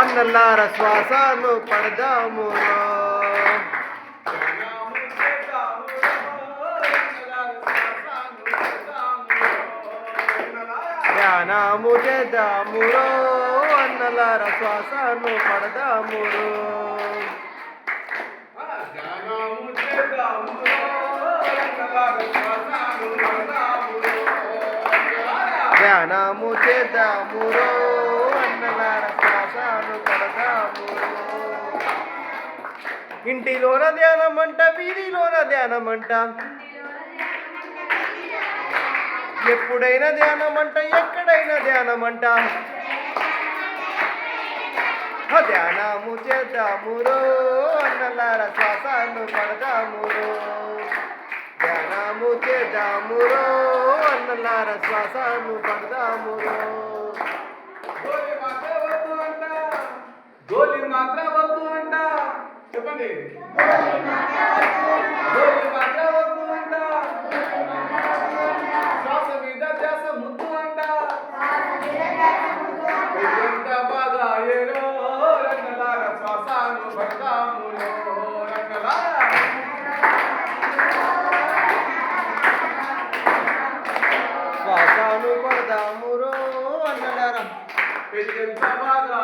అన్నల్లార పడదాము శ్వాసను పడదాము. ధ్యానము చేద్దామురో అన్నలార శ్వాసను పడదామురో ధ్యానము చేద్దామురో అన్నలార శ్వాసను కడదాము ఇంటిలోన ధ్యానమంట వీధిలోన ధ్యానమంట. ఎప్పుడైనా ధ్యానమంట ఎక్కడైనా ధ్యానమంట. అంట ధ్యానము చేద్దామురో అన్నలార శ్వాసను పడదామురో ధ్యానము చేద్దామురో అన్నలార శ్వాసను పడదాము. గోలి మాత్ర వద్దు అంట. చెప్పండి. గోలి మాత్ర వద్దు అంట. శ్వాస మీద ధ్యాస ముద్దు అంట. ఎంత బాగా ఏరో రంగలార శ్వాసను పడదాములో శ్వాసను పడదామురో అన్నలార ఎంత బాగా